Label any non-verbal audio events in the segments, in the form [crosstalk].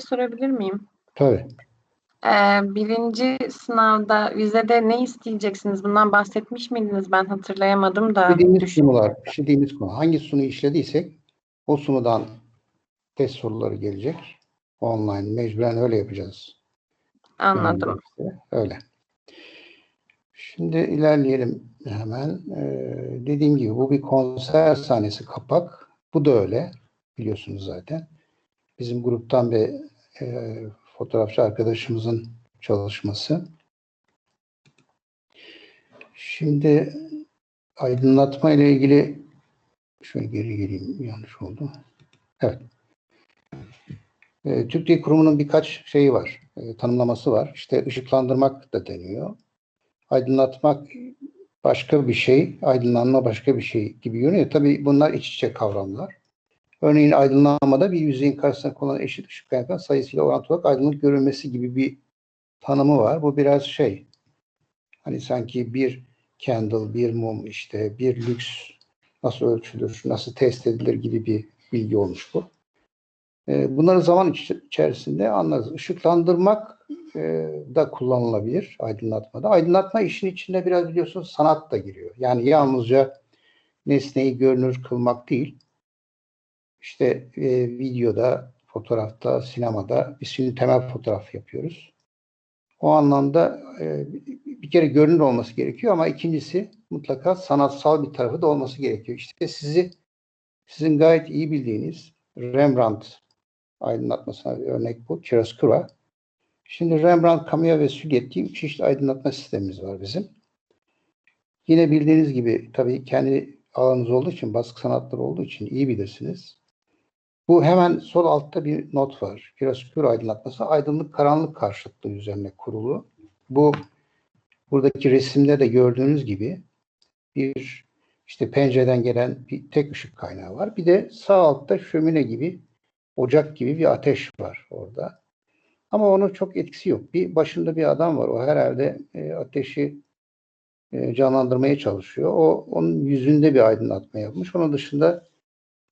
sorabilir miyim? Tabii. Ee, birinci sınavda vizede ne isteyeceksiniz? Bundan bahsetmiş miydiniz? Ben hatırlayamadım da. İşlediğimiz sunular, işlediğimiz konu. Hangi sunuyu işlediysek o sunudan test soruları gelecek. Online, mecburen öyle yapacağız. Anladım. Yani öyle. Şimdi ilerleyelim hemen. Ee, dediğim gibi bu bir konser sahnesi kapak. Bu da öyle. Biliyorsunuz zaten. Bizim gruptan bir e, fotoğrafçı arkadaşımızın çalışması. Şimdi aydınlatma ile ilgili şöyle geri geleyim yanlış oldu. Evet. E, Türk Dil Kurumu'nun birkaç şeyi var, e, tanımlaması var. İşte ışıklandırmak da deniyor. Aydınlatmak başka bir şey, aydınlanma başka bir şey gibi görünüyor. Tabii bunlar iç içe kavramlar. Örneğin aydınlanmada bir yüzeyin karşısına konulan eşit ışık kaynaklarının sayısıyla orantılı olarak aydınlık görülmesi gibi bir tanımı var. Bu biraz şey, hani sanki bir candle, bir mum, işte bir lüks nasıl ölçülür, nasıl test edilir gibi bir bilgi olmuş bu. E, Bunları zaman iç- içerisinde anlarız. Işıklandırmak e, da kullanılabilir aydınlatmada. Aydınlatma işin içinde biraz biliyorsunuz sanat da giriyor. Yani yalnızca nesneyi görünür kılmak değil. İşte e, videoda, fotoğrafta, sinemada biz şimdi temel fotoğraf yapıyoruz. O anlamda e, bir kere görünür olması gerekiyor ama ikincisi mutlaka sanatsal bir tarafı da olması gerekiyor. İşte sizi sizin gayet iyi bildiğiniz Rembrandt aydınlatmasına bir örnek bu. Chiaroscuro. Şimdi Rembrandt, Camilla ve Suliet diye üç çeşit aydınlatma sistemimiz var bizim. Yine bildiğiniz gibi tabii kendi alanınız olduğu için, baskı sanatları olduğu için iyi bilirsiniz. Bu hemen sol altta bir not var. Chiaroscuro aydınlatması aydınlık karanlık karşıtlığı üzerine kurulu. Bu buradaki resimde de gördüğünüz gibi bir işte pencereden gelen bir tek ışık kaynağı var. Bir de sağ altta şömine gibi ocak gibi bir ateş var orada. Ama onun çok etkisi yok. Bir başında bir adam var. O herhalde e, ateşi e, canlandırmaya çalışıyor. O onun yüzünde bir aydınlatma yapmış. Onun dışında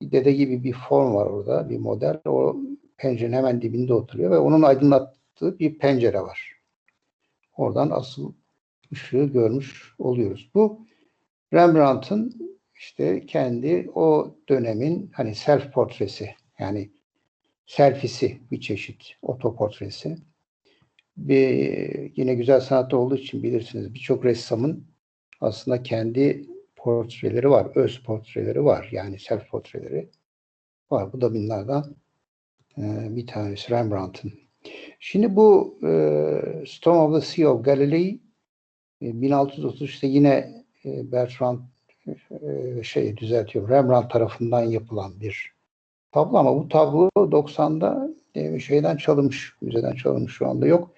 dede gibi bir form var orada, bir model. O pencerenin hemen dibinde oturuyor ve onun aydınlattığı bir pencere var. Oradan asıl ışığı görmüş oluyoruz. Bu Rembrandt'ın işte kendi o dönemin hani self portresi yani selfisi bir çeşit otoportresi. Bir, yine güzel sanatta olduğu için bilirsiniz birçok ressamın aslında kendi portreleri var, öz portreleri var. Yani self portreleri var. Bu da bunlardan e, bir tanesi Rembrandt'ın. Şimdi bu e, Storm of the Sea of Galilee e, 1633'te yine e, Bertrand e, şey düzeltiyor. Rembrandt tarafından yapılan bir tablo ama bu tablo 90'da e, şeyden çalınmış, müzeden çalınmış şu anda yok.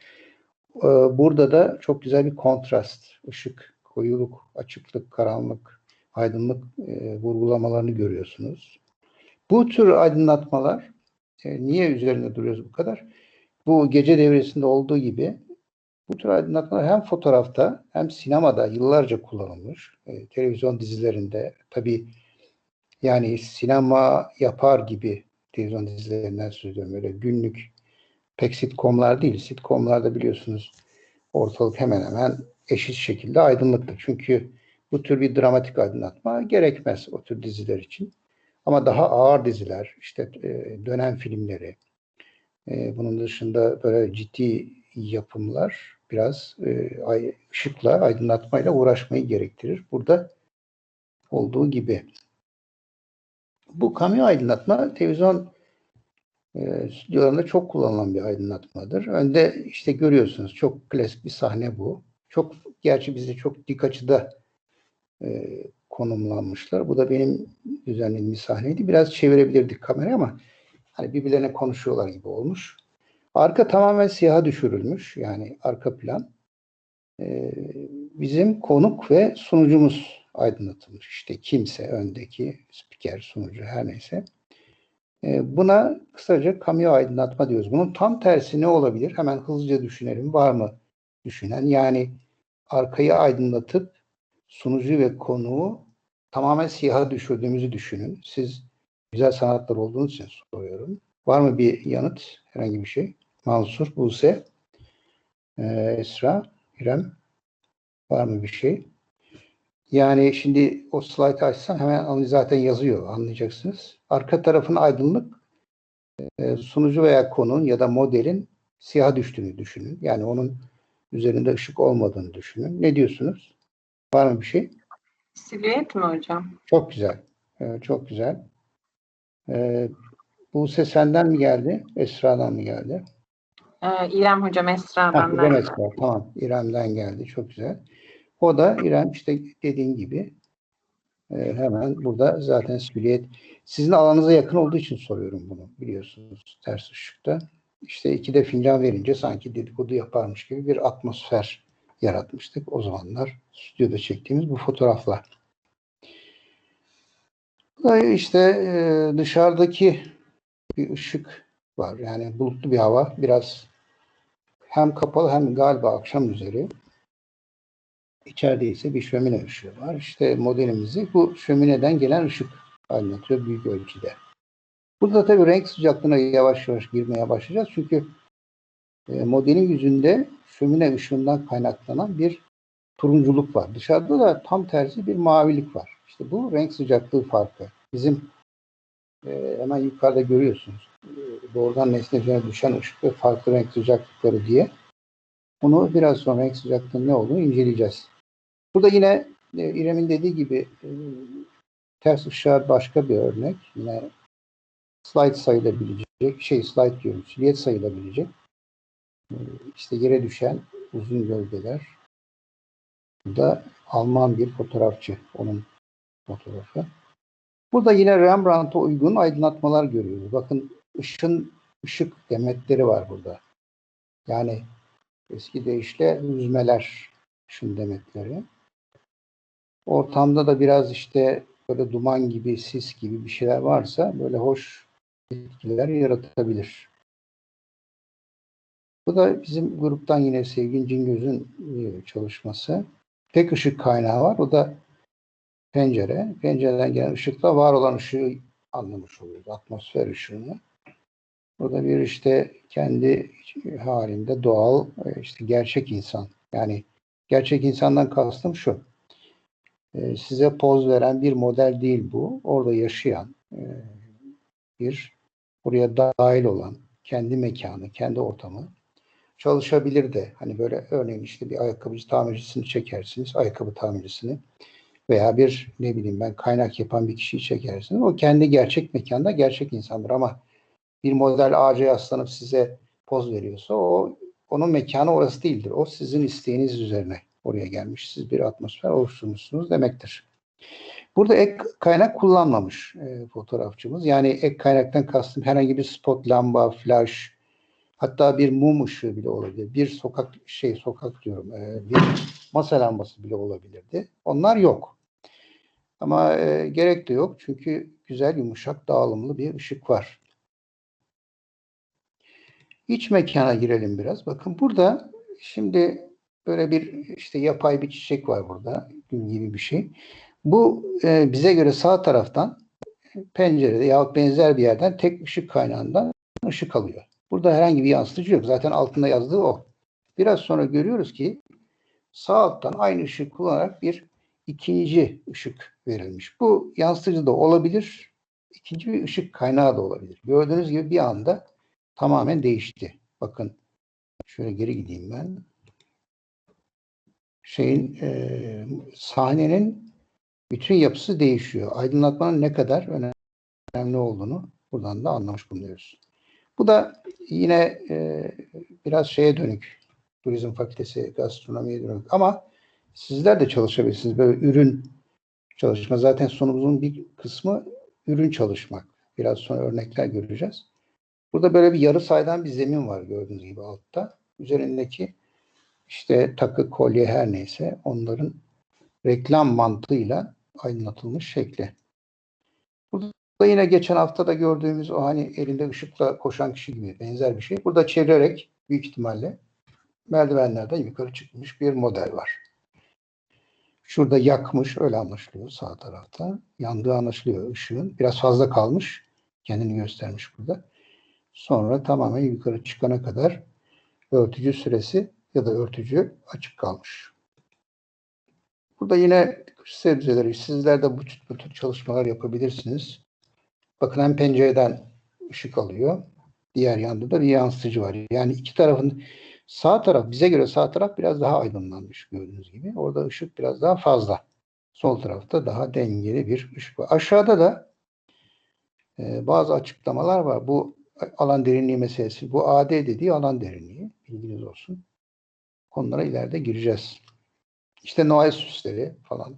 E, burada da çok güzel bir kontrast, ışık, koyuluk, açıklık, karanlık, aydınlık e, vurgulamalarını görüyorsunuz. Bu tür aydınlatmalar e, niye üzerinde duruyoruz bu kadar? Bu gece devresinde olduğu gibi bu tür aydınlatmalar hem fotoğrafta hem sinemada yıllarca kullanılmış. E, televizyon dizilerinde tabii yani sinema yapar gibi televizyon dizilerinden söz ediyorum. Öyle günlük pek sitcomlar değil. Sitcomlarda biliyorsunuz ortalık hemen hemen eşit şekilde aydınlıktır. Çünkü bu tür bir dramatik aydınlatma gerekmez o tür diziler için. Ama daha ağır diziler, işte e, dönem filmleri, e, bunun dışında böyle ciddi yapımlar biraz e, ışıkla, aydınlatmayla uğraşmayı gerektirir. Burada olduğu gibi. Bu kamyon aydınlatma televizyon stüdyolarında çok kullanılan bir aydınlatmadır. Önde işte görüyorsunuz çok klasik bir sahne bu. Çok gerçi bizde çok dik açıda e, konumlanmışlar. Bu da benim düzenlediğim bir sahneydi. Biraz çevirebilirdik kamerayı ama hani birbirlerine konuşuyorlar gibi olmuş. Arka tamamen siyaha düşürülmüş. Yani arka plan. E, bizim konuk ve sunucumuz aydınlatılmış. İşte kimse öndeki spiker, sunucu her neyse. E, buna kısaca kamyo aydınlatma diyoruz. Bunun tam tersi ne olabilir? Hemen hızlıca düşünelim. Var mı düşünen? Yani arkayı aydınlatıp sunucu ve konuğu tamamen siyaha düşürdüğümüzü düşünün. Siz güzel sanatlar olduğunuz için soruyorum. Var mı bir yanıt? Herhangi bir şey? Mansur, Buse, ee, Esra, İrem. Var mı bir şey? Yani şimdi o slaytı açsam hemen zaten yazıyor. Anlayacaksınız. Arka tarafın aydınlık e, sunucu veya konunun ya da modelin siyah düştüğünü düşünün. Yani onun üzerinde ışık olmadığını düşünün. Ne diyorsunuz? Var mı bir şey? Silüet mi hocam? Çok güzel. Ee, çok güzel. Ee, Buse senden mi geldi? Esra'dan mı geldi? Ee, İrem hocam Ha, Esra'dan. İrem ben. Esra. Tamam. İrem'den geldi. Çok güzel. O da İrem işte dediğin gibi e, hemen burada zaten silüet. Sizin alanınıza yakın olduğu için soruyorum bunu. Biliyorsunuz ters ışıkta. İşte ikide fincan verince sanki dedikodu yaparmış gibi bir atmosfer yaratmıştık. O zamanlar stüdyoda çektiğimiz bu fotoğraflar. İşte e, dışarıdaki bir ışık var. Yani bulutlu bir hava. Biraz hem kapalı hem galiba akşam üzeri. İçeride ise bir şömine ışığı var. İşte modelimizi bu şömineden gelen ışık aydınlatıyor büyük ölçüde. Burada tabii renk sıcaklığına yavaş yavaş girmeye başlayacağız. Çünkü e, modelin yüzünde şömine ışığından kaynaklanan bir turunculuk var. Dışarıda da tam tersi bir mavilik var. İşte bu renk sıcaklığı farkı. Bizim e, hemen yukarıda görüyorsunuz. E, doğrudan nesne üzerine düşen ışık ve farklı renk sıcaklıkları diye. Bunu biraz sonra renk sıcaklığının ne olduğunu inceleyeceğiz. Burada yine e, İrem'in dediği gibi e, ters ışığa başka bir örnek. Yine slide sayılabilecek, şey slide diyorum, silüet sayılabilecek. İşte yere düşen uzun gölgeler. Bu da Alman bir fotoğrafçı. Onun fotoğrafı. Burada yine Rembrandt'a uygun aydınlatmalar görüyoruz. Bakın ışın, ışık demetleri var burada. Yani eski deyişle hüzmeler, ışın demetleri. Ortamda da biraz işte böyle duman gibi, sis gibi bir şeyler varsa böyle hoş etkiler yaratabilir. Bu da bizim gruptan yine Sevgin Cingöz'ün e, çalışması. Tek ışık kaynağı var. O da pencere. Pencereden gelen ışıkla var olan ışığı anlamış oluyoruz. Atmosfer ışığını. Burada bir işte kendi halinde doğal e, işte gerçek insan. Yani gerçek insandan kastım şu. E, Size poz veren bir model değil bu. Orada yaşayan bir oraya dahil olan kendi mekanı, kendi ortamı çalışabilir de. Hani böyle örneğin işte bir ayakkabıcı tamircisini çekersiniz, ayakkabı tamircisini veya bir ne bileyim ben kaynak yapan bir kişiyi çekersiniz. O kendi gerçek mekanda gerçek insandır ama bir model ağaca yaslanıp size poz veriyorsa o onun mekanı orası değildir. O sizin isteğiniz üzerine oraya gelmiş. Siz bir atmosfer oluşturmuşsunuz demektir. Burada ek kaynak kullanmamış e, fotoğrafçımız. Yani ek kaynaktan kastım herhangi bir spot lamba, flash, hatta bir mum ışığı bile olabilir. Bir sokak şey sokak diyorum, e, bir masa lambası bile olabilirdi. Onlar yok. Ama e, gerek de yok çünkü güzel yumuşak dağılımlı bir ışık var. İç mekana girelim biraz. Bakın burada şimdi böyle bir işte yapay bir çiçek var burada. Gül gibi bir şey. Bu e, bize göre sağ taraftan pencerede yahut benzer bir yerden tek ışık kaynağından ışık alıyor. Burada herhangi bir yansıtıcı yok. Zaten altında yazdığı o. Biraz sonra görüyoruz ki sağ alttan aynı ışık kullanarak bir ikinci ışık verilmiş. Bu yansıtıcı da olabilir. ikinci bir ışık kaynağı da olabilir. Gördüğünüz gibi bir anda tamamen değişti. Bakın şöyle geri gideyim ben. Şeyin e, sahnenin bütün yapısı değişiyor. Aydınlatmanın ne kadar önemli olduğunu buradan da anlamış bulunuyoruz. Bu da yine e, biraz şeye dönük. Turizm fakültesi, gastronomiye dönük. Ama sizler de çalışabilirsiniz. Böyle ürün çalışma. Zaten sonumuzun bir kısmı ürün çalışmak. Biraz sonra örnekler göreceğiz. Burada böyle bir yarı saydam bir zemin var gördüğünüz gibi altta. Üzerindeki işte takı, kolye her neyse onların reklam mantığıyla aydınlatılmış şekli. Burada yine geçen hafta da gördüğümüz o hani elinde ışıkla koşan kişi gibi benzer bir şey. Burada çevirerek büyük ihtimalle merdivenlerden yukarı çıkmış bir model var. Şurada yakmış öyle anlaşılıyor sağ tarafta. Yandığı anlaşılıyor ışığın. Biraz fazla kalmış. Kendini göstermiş burada. Sonra tamamen yukarı çıkana kadar örtücü süresi ya da örtücü açık kalmış. Burada yine sebzeleri sizler de bu tür, bu tür çalışmalar yapabilirsiniz. Bakın hem pencereden ışık alıyor. Diğer yanda da bir yansıtıcı var. Yani iki tarafın sağ taraf bize göre sağ taraf biraz daha aydınlanmış gördüğünüz gibi. Orada ışık biraz daha fazla. Sol tarafta daha dengeli bir ışık var. Aşağıda da e, bazı açıklamalar var. Bu alan derinliği meselesi. Bu AD dediği alan derinliği. Bilginiz olsun. Onlara ileride gireceğiz. İşte Noel süsleri falan.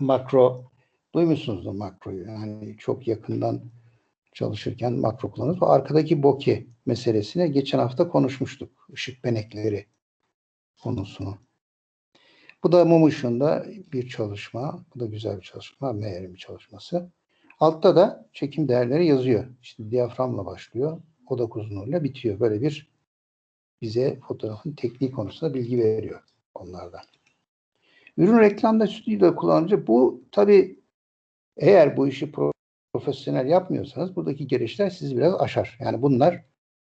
Makro duymuşsunuzdur makroyu. Yani çok yakından çalışırken makro kullanırız. Bu arkadaki bokeh meselesine geçen hafta konuşmuştuk. Işık benekleri konusunu. Bu da mum ışığında bir çalışma. Bu da güzel bir çalışma. Meğer'in bir çalışması. Altta da çekim değerleri yazıyor. İşte diyaframla başlıyor. Odak uzunluğuyla bitiyor. Böyle bir bize fotoğrafın tekniği konusunda bilgi veriyor onlardan. Ürün reklamda stüdyoda kullanınca bu tabi eğer bu işi profesyonel yapmıyorsanız buradaki gelişler sizi biraz aşar. Yani bunlar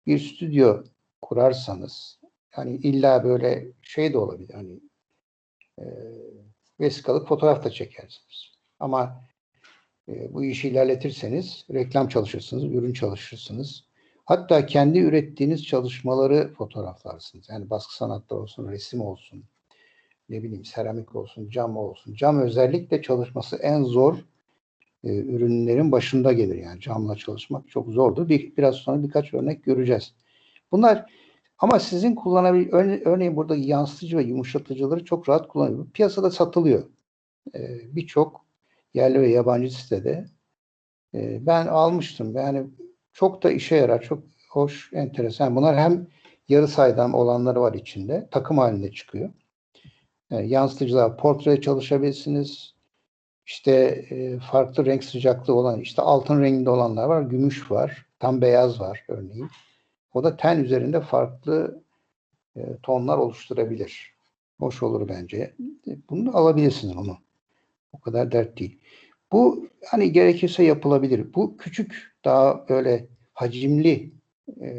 bir stüdyo kurarsanız yani illa böyle şey de olabilir hani e, vesikalık fotoğraf da çekersiniz. Ama e, bu işi ilerletirseniz reklam çalışırsınız, ürün çalışırsınız. Hatta kendi ürettiğiniz çalışmaları fotoğraflarsınız. Yani baskı sanatları olsun, resim olsun, ne bileyim seramik olsun, cam olsun. Cam özellikle çalışması en zor e, ürünlerin başında gelir. Yani camla çalışmak çok zordur. Bir, biraz sonra birkaç örnek göreceğiz. Bunlar ama sizin kullanabil örne, örneğin burada yansıtıcı ve yumuşatıcıları çok rahat kullanılıyor. Piyasada satılıyor. E, Birçok yerli ve yabancı sitede e, ben almıştım. Yani çok da işe yarar. Çok hoş, enteresan. Bunlar hem yarı saydam olanları var içinde. Takım halinde çıkıyor. Yani yansıtıcılar, portre çalışabilirsiniz. İşte e, farklı renk sıcaklığı olan, işte altın renginde olanlar var. Gümüş var. Tam beyaz var örneğin. O da ten üzerinde farklı e, tonlar oluşturabilir. Hoş olur bence. Bunu alabilirsiniz onu. O kadar dert değil. Bu hani gerekirse yapılabilir. Bu küçük daha böyle hacimli e,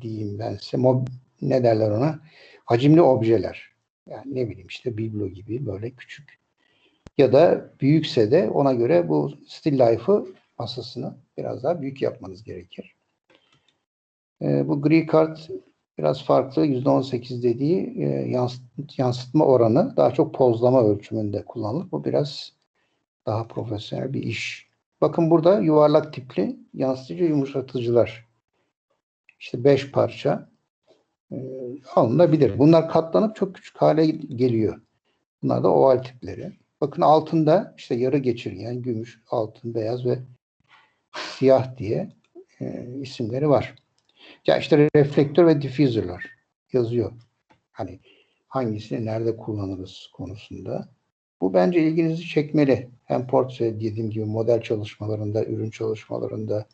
diyeyim ben size mob, ne derler ona? Hacimli objeler. Yani ne bileyim işte biblo gibi böyle küçük. Ya da büyükse de ona göre bu still life'ı masasını biraz daha büyük yapmanız gerekir. E, bu gri kart biraz farklı. %18 dediği e, yansıt, yansıtma oranı daha çok pozlama ölçümünde kullanılır. Bu biraz daha profesyonel bir iş. Bakın burada yuvarlak tipli yansıtıcı yumuşatıcılar. İşte 5 parça e, alınabilir. Bunlar katlanıp çok küçük hale geliyor. Bunlar da oval tipleri. Bakın altında işte yarı geçirgen, gümüş, altın, beyaz ve siyah diye e, isimleri var. Ya işte reflektör ve diffuser'lar yazıyor. Hani hangisini nerede kullanırız konusunda. Bu bence ilginizi çekmeli. Hem portre dediğim gibi model çalışmalarında, ürün çalışmalarında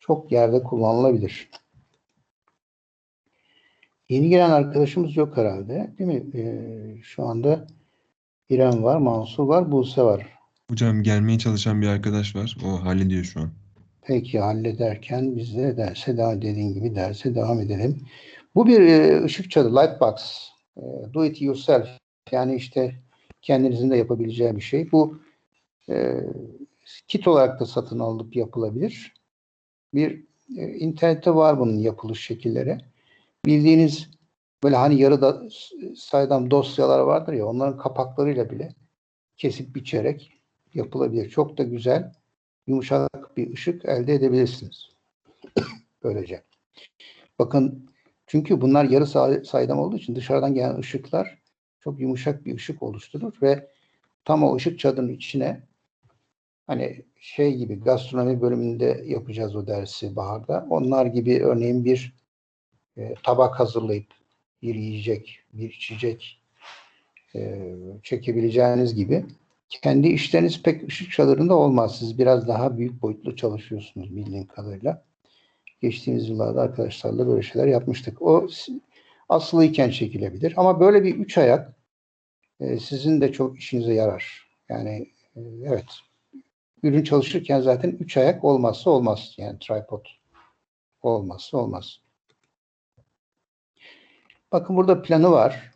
çok yerde kullanılabilir. Yeni gelen arkadaşımız yok herhalde. Değil mi? Ee, şu anda İrem var, Mansur var, Buse var. Hocam gelmeye çalışan bir arkadaş var. O hallediyor şu an. Peki hallederken biz de derse daha dediğin gibi derse devam edelim. Bu bir e, ışık çadı, Lightbox. E, do it yourself. Yani işte kendinizin de yapabileceği bir şey. Bu e, kit olarak da satın alınıp yapılabilir. Bir e, internette var bunun yapılış şekilleri. Bildiğiniz böyle hani yarıda saydam dosyalar vardır ya onların kapaklarıyla bile kesip biçerek yapılabilir. Çok da güzel yumuşak bir ışık elde edebilirsiniz. [coughs] Böylece. Bakın çünkü bunlar yarı saydam olduğu için dışarıdan gelen ışıklar çok yumuşak bir ışık oluşturur ve tam o ışık çadının içine hani şey gibi gastronomi bölümünde yapacağız o dersi baharda. Onlar gibi örneğin bir e, tabak hazırlayıp bir yiyecek, bir içecek e, çekebileceğiniz gibi kendi işleriniz pek ışık çadırında olmaz. Siz biraz daha büyük boyutlu çalışıyorsunuz bildiğim kadarıyla. Geçtiğimiz yıllarda arkadaşlarla böyle şeyler yapmıştık. O asılıyken çekilebilir. Ama böyle bir üç ayak e, sizin de çok işinize yarar. Yani e, evet ürün çalışırken zaten üç ayak olmazsa olmaz. Yani tripod Olmazsa olmaz. Bakın burada planı var.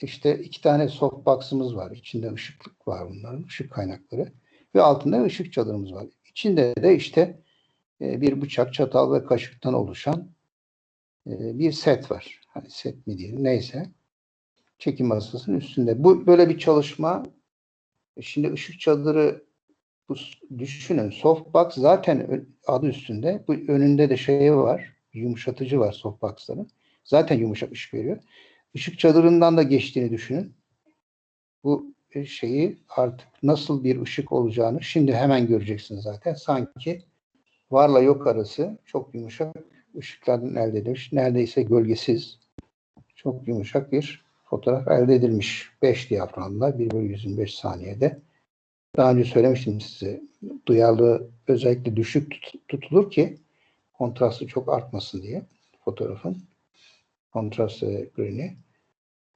İşte iki tane softbox'ımız var. İçinde ışıklık var bunların, ışık kaynakları. Ve altında ışık çadırımız var. İçinde de işte e, bir bıçak, çatal ve kaşıktan oluşan e, bir set var. Hani set mi diyelim neyse. Çekim masasının üstünde. Bu böyle bir çalışma. E, Şimdi ışık çadırı bu düşünün. Softbox zaten adı üstünde. Bu önünde de şey var. Yumuşatıcı var softbox'ların. Zaten yumuşak ışık veriyor. Işık çadırından da geçtiğini düşünün. Bu e, şeyi artık nasıl bir ışık olacağını şimdi hemen göreceksiniz zaten. Sanki varla yok arası çok yumuşak ışıklardan elde edilmiş. Neredeyse gölgesiz. Çok yumuşak bir fotoğraf elde edilmiş. 5 diyaframda 1 bölü 125 saniyede. Daha önce söylemiştim size. Duyarlılığı özellikle düşük tut- tutulur ki kontrastı çok artmasın diye fotoğrafın. Kontrast green'i.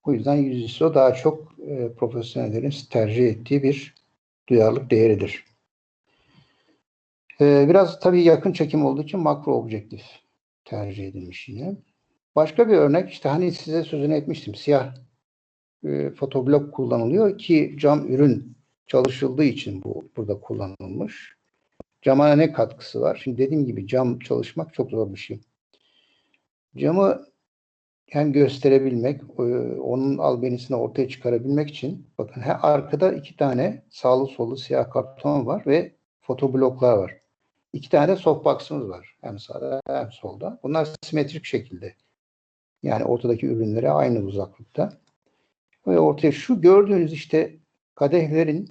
O yüzden 100 ISO daha çok e, profesyonellerin tercih ettiği bir duyarlılık değeridir. E, biraz tabii yakın çekim olduğu için makro objektif tercih edilmiş yine. Başka bir örnek işte hani size sözünü etmiştim. Siyah e, fotoblok kullanılıyor ki cam ürün çalışıldığı için bu burada kullanılmış. Cama ne katkısı var? Şimdi dediğim gibi cam çalışmak çok zor bir şey. Camı hem gösterebilmek, e, onun albenisini ortaya çıkarabilmek için bakın he, arkada iki tane sağlı sollu siyah karton var ve fotobloklar var. İki tane de softbox'ımız var. Hem sağda hem solda. Bunlar simetrik şekilde. Yani ortadaki ürünlere aynı uzaklıkta. Ve ortaya şu gördüğünüz işte kadehlerin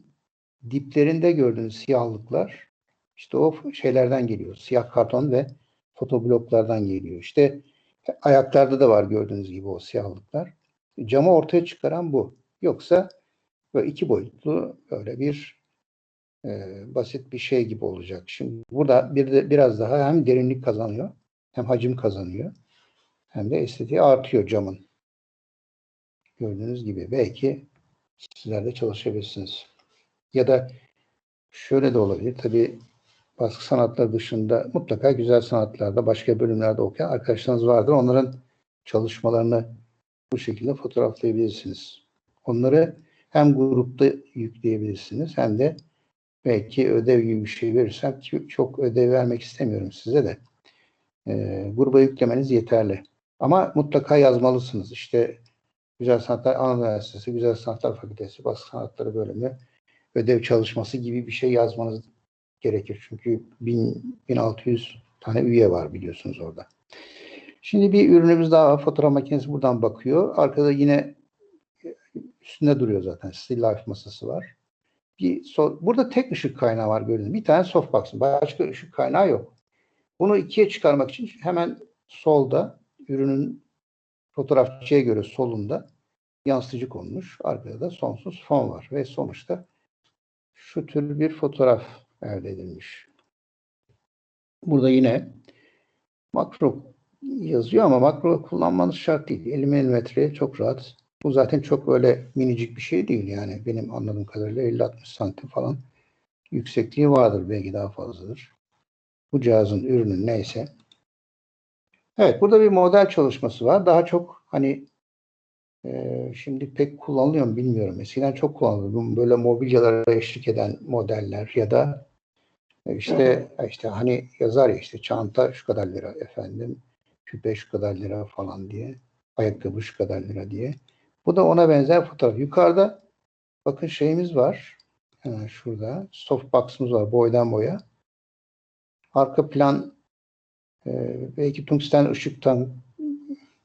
diplerinde gördüğünüz siyahlıklar işte o şeylerden geliyor. Siyah karton ve fotobloklardan geliyor. İşte ayaklarda da var gördüğünüz gibi o siyahlıklar. Camı ortaya çıkaran bu. Yoksa böyle iki boyutlu böyle bir e, basit bir şey gibi olacak. Şimdi burada bir de biraz daha hem derinlik kazanıyor hem hacim kazanıyor hem de estetiği artıyor camın. Gördüğünüz gibi belki sizler de çalışabilirsiniz. Ya da şöyle de olabilir. Tabii baskı sanatları dışında mutlaka güzel sanatlarda başka bölümlerde okuyan arkadaşlarınız vardır. Onların çalışmalarını bu şekilde fotoğraflayabilirsiniz. Onları hem grupta yükleyebilirsiniz hem de belki ödev gibi bir şey verirsem çok ödev vermek istemiyorum size de. Ee, gruba yüklemeniz yeterli. Ama mutlaka yazmalısınız. İşte Güzel Sanatlar Anadolu Üniversitesi, Güzel Sanatlar Fakültesi, Baskı Sanatları Bölümü ödev çalışması gibi bir şey yazmanız gerekir. Çünkü 1000, 1600 tane üye var biliyorsunuz orada. Şimdi bir ürünümüz daha var. Fotoğraf makinesi buradan bakıyor. Arkada yine üstünde duruyor zaten. Still Life masası var. Bir so- burada tek ışık kaynağı var gördüğünüz. Bir tane softbox. Başka ışık kaynağı yok. Bunu ikiye çıkarmak için hemen solda ürünün fotoğrafçıya göre solunda yansıtıcı konmuş. Arkada da sonsuz fon var. Ve sonuçta şu tür bir fotoğraf elde edilmiş. Burada yine makro yazıyor ama makro kullanmanız şart değil. 50 milimetreye çok rahat. Bu zaten çok öyle minicik bir şey değil yani. Benim anladığım kadarıyla 50-60 santim falan yüksekliği vardır. Belki daha fazladır. Bu cihazın ürünü neyse. Evet burada bir model çalışması var. Daha çok hani e, şimdi pek kullanılıyor mu bilmiyorum. Eskiden çok kullanılıyordu. Böyle mobilyalara eşlik eden modeller ya da e, işte işte hani yazar ya işte çanta şu kadar lira efendim, küpe şu kadar lira falan diye, ayakkabı şu kadar lira diye. Bu da ona benzer fotoğraf. Yukarıda bakın şeyimiz var. Hemen şurada softbox'ımız var boydan boya. Arka plan e, belki tungsten ışıktan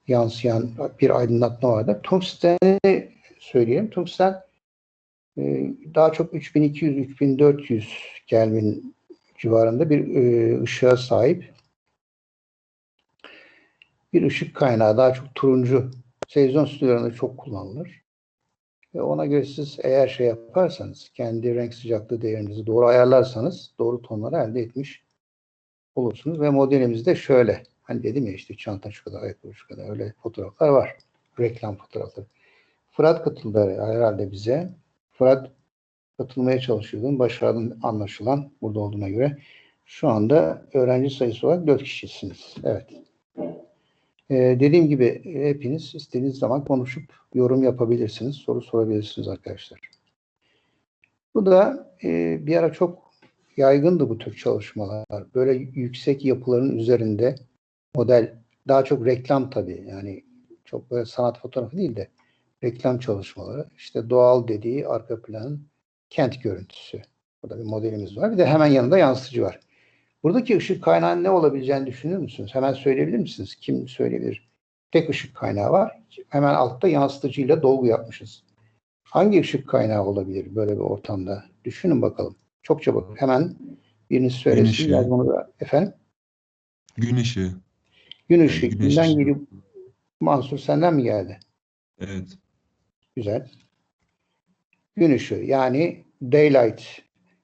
yansıyan bir aydınlatma vardır. Tungsten'i söyleyeyim. Tungsten e, daha çok 3200-3400 Kelvin civarında bir e, ışığa sahip bir ışık kaynağı. Daha çok turuncu. Televizyon stüdyolarında çok kullanılır. Ve ona göre siz eğer şey yaparsanız, kendi renk sıcaklığı değerinizi doğru ayarlarsanız doğru tonları elde etmiş olursunuz. Ve modelimiz de şöyle. Hani dedim ya işte çanta şu kadar, ayakkabı şu kadar öyle fotoğraflar var. Reklam fotoğrafları. Fırat katıldı herhalde bize. Fırat katılmaya çalışıyordun. Başardın anlaşılan burada olduğuna göre. Şu anda öğrenci sayısı olarak 4 kişisiniz. Evet. Ee, dediğim gibi hepiniz istediğiniz zaman konuşup yorum yapabilirsiniz. Soru sorabilirsiniz arkadaşlar. Bu da e, bir ara çok yaygındı bu tür çalışmalar. Böyle yüksek yapıların üzerinde model daha çok reklam tabii. Yani çok böyle sanat fotoğrafı değil de reklam çalışmaları. İşte doğal dediği arka planın kent görüntüsü. Burada bir modelimiz var. Bir de hemen yanında yansıtıcı var. Buradaki ışık kaynağının ne olabileceğini düşünür müsünüz? Hemen söyleyebilir misiniz? Kim söyleyebilir? Tek ışık kaynağı var. Hemen altta yansıtıcıyla dolgu yapmışız. Hangi ışık kaynağı olabilir böyle bir ortamda? Düşünün bakalım. Çok çabuk. Hemen biriniz söylesin. da. Efendim? Gün ışığı. Gün Yani Kimden ışığı. geliyor? Mansur senden mi geldi? Evet. Güzel. Gün ışığı yani daylight.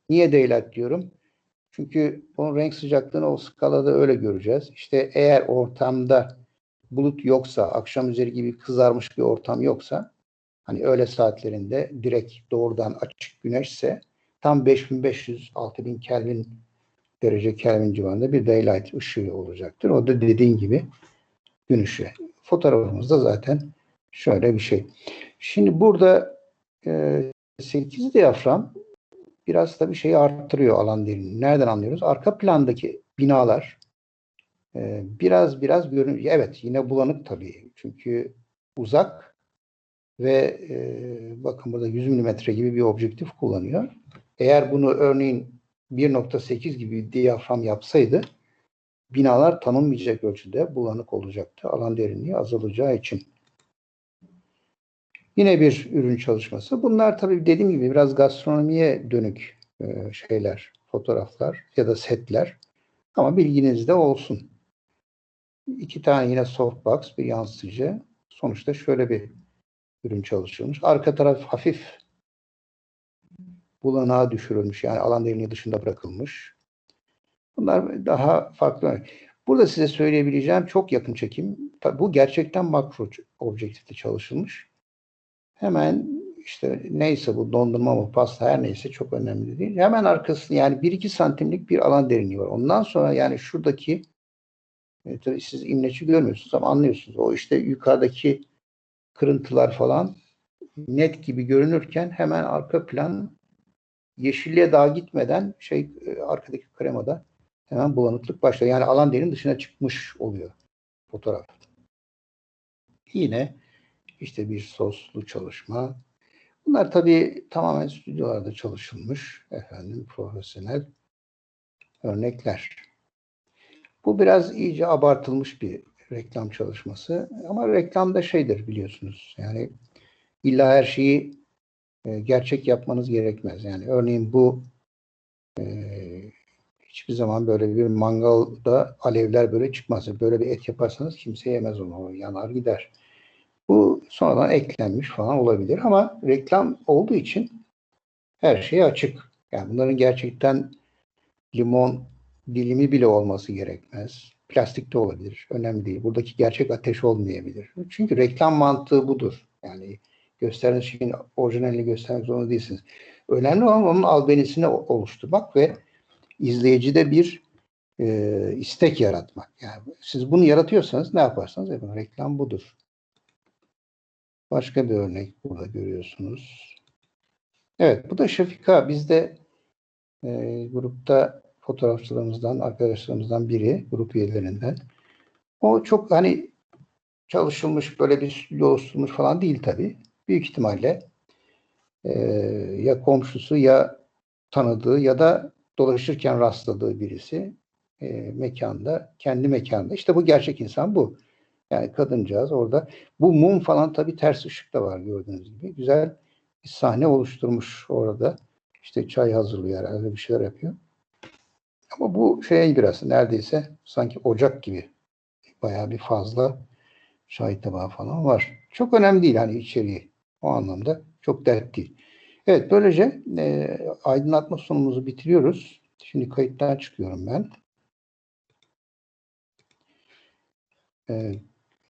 Niye daylight diyorum? Çünkü onun renk sıcaklığını o skalada öyle göreceğiz. İşte eğer ortamda bulut yoksa, akşam üzeri gibi kızarmış bir ortam yoksa, hani öğle saatlerinde direkt doğrudan açık güneşse tam 5500-6000 Kelvin derece Kelvin civarında bir daylight ışığı olacaktır. O da dediğin gibi gün ışığı. Fotoğrafımızda zaten şöyle bir şey. Şimdi burada e, 8 diyafram biraz da bir şeyi arttırıyor alan derinliğini. Nereden anlıyoruz? Arka plandaki binalar e, biraz biraz görünüyor. Evet yine bulanık tabii. Çünkü uzak ve e, bakın burada 100 milimetre gibi bir objektif kullanıyor. Eğer bunu örneğin 1.8 gibi diyafram yapsaydı binalar tanınmayacak ölçüde bulanık olacaktı. Alan derinliği azalacağı için. Yine bir ürün çalışması. Bunlar tabii dediğim gibi biraz gastronomiye dönük e, şeyler, fotoğraflar ya da setler. Ama bilginizde olsun. İki tane yine softbox, bir yansıtıcı. Sonuçta şöyle bir ürün çalışılmış. Arka taraf hafif bulanağa düşürülmüş. Yani alan derinliği dışında bırakılmış. Bunlar daha farklı. Burada size söyleyebileceğim çok yakın çekim. Bu gerçekten makro objektifte çalışılmış. Hemen işte neyse bu dondurma mı pasta her neyse çok önemli değil. Hemen arkasında yani 1-2 santimlik bir alan derinliği var. Ondan sonra yani şuradaki e, tabii siz imleci görmüyorsunuz ama anlıyorsunuz. O işte yukarıdaki kırıntılar falan net gibi görünürken hemen arka plan yeşilliğe daha gitmeden şey e, arkadaki kremada hemen bulanıklık başlıyor. Yani alan derin dışına çıkmış oluyor fotoğraf. Yine işte bir soslu çalışma. Bunlar tabii tamamen stüdyolarda çalışılmış efendim profesyonel örnekler. Bu biraz iyice abartılmış bir reklam çalışması ama reklamda şeydir biliyorsunuz. Yani illa her şeyi e, gerçek yapmanız gerekmez. Yani örneğin bu e, hiçbir zaman böyle bir mangalda alevler böyle çıkmaz. Böyle bir et yaparsanız kimse yemez onu. Yanar gider. Bu sonradan eklenmiş falan olabilir ama reklam olduğu için her şey açık. Yani bunların gerçekten limon dilimi bile olması gerekmez. Plastik de olabilir. Önemli değil. Buradaki gerçek ateş olmayabilir. Çünkü reklam mantığı budur. Yani gösterdiğiniz şeyin orijinalini göstermek zorunda değilsiniz. Önemli olan onun albenisini oluşturmak ve izleyicide bir e, istek yaratmak. Yani siz bunu yaratıyorsanız ne yaparsanız yapın. Reklam budur. Başka bir örnek burada görüyorsunuz. Evet bu da Şafika. Biz de e, grupta fotoğrafçılarımızdan, arkadaşlarımızdan biri, grup üyelerinden. O çok hani çalışılmış böyle bir stüdyo falan değil tabii. Büyük ihtimalle e, ya komşusu ya tanıdığı ya da dolaşırken rastladığı birisi e, mekanda, kendi mekanda. İşte bu gerçek insan bu. Yani kadıncağız orada. Bu mum falan tabii ters ışık da var gördüğünüz gibi. Güzel bir sahne oluşturmuş orada. İşte çay hazırlıyor herhalde bir şeyler yapıyor. Ama bu şey biraz neredeyse sanki ocak gibi. Bayağı bir fazla çay tabağı falan var. Çok önemli değil hani içeriği. O anlamda çok dert değil. Evet böylece e, aydınlatma sunumumuzu bitiriyoruz. Şimdi kayıttan çıkıyorum ben. E,